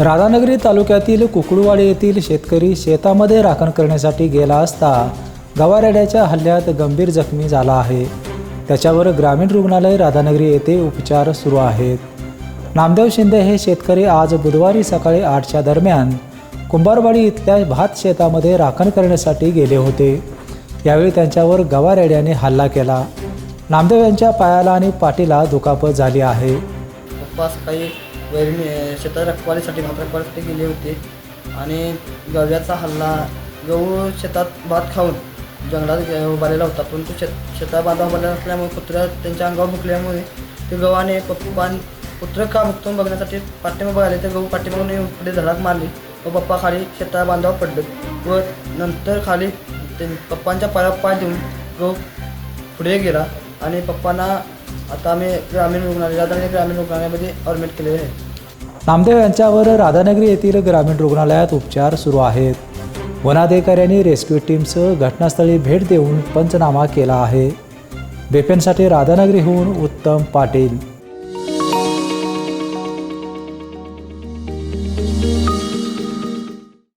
राधानगरी तालुक्यातील कुकडूवाडी येथील शेतकरी शेतामध्ये राखण करण्यासाठी गेला असता गवारेड्याच्या हल्ल्यात गंभीर जखमी झाला आहे. त्याच्यावर ग्रामीण रुग्णालय राधानगरी येथे उपचार सुरू आहेत. नामदेव शिंदे हे शेतकरी आज बुधवारी सकाळी आठच्या दरम्यान कुंभारवाडी इथल्या भात शेतामध्ये राखण करण्यासाठी गेले होते. यावेळी त्यांच्यावर गवारेड्याने हल्ला केला. नामदेव यांच्या पायाला आणि पाठीला दुखापत झाली आहे. पप्पा वैरणी शेतात रखवालीसाठी भात रखवालीसाठी गेले होते. आणि गव्याचा हल्ला गहू शेतात भात खाऊन जंगलात उभारलेला होता. परंतु शेत शेतात बांधा उभारलेला असल्यामुळे कुत्र्या त्यांच्या अंगावर भुकल्यामुळे ते गव्हाने पप्पा कुत्रं का भुकतून बघण्यासाठी पाठिंबा आले. ते गहू पाठीमागून पुढे धडाक मारली व पप्पा खाली शेतात बांधावर पडले व नंतर खाली ते पप्पांच्या पायावर पाय देऊन गहू पुढे गेला आणि पप्पांना आता आम्ही ग्रामीण रुग्णालय राधानगरी ग्रामीण रुग्णालयामध्ये ॲडमिट केलेले आहे. नामदेव यांच्यावर राधानगरी येथील ग्रामीण रुग्णालयात उपचार सुरू आहेत. वनाधिकाऱ्यांनी रेस्क्यू टीमसह घटनास्थळी भेट देऊन पंचनामा केला आहे. बेपेनसाठी राधानगरीहून उत्तम पाटील.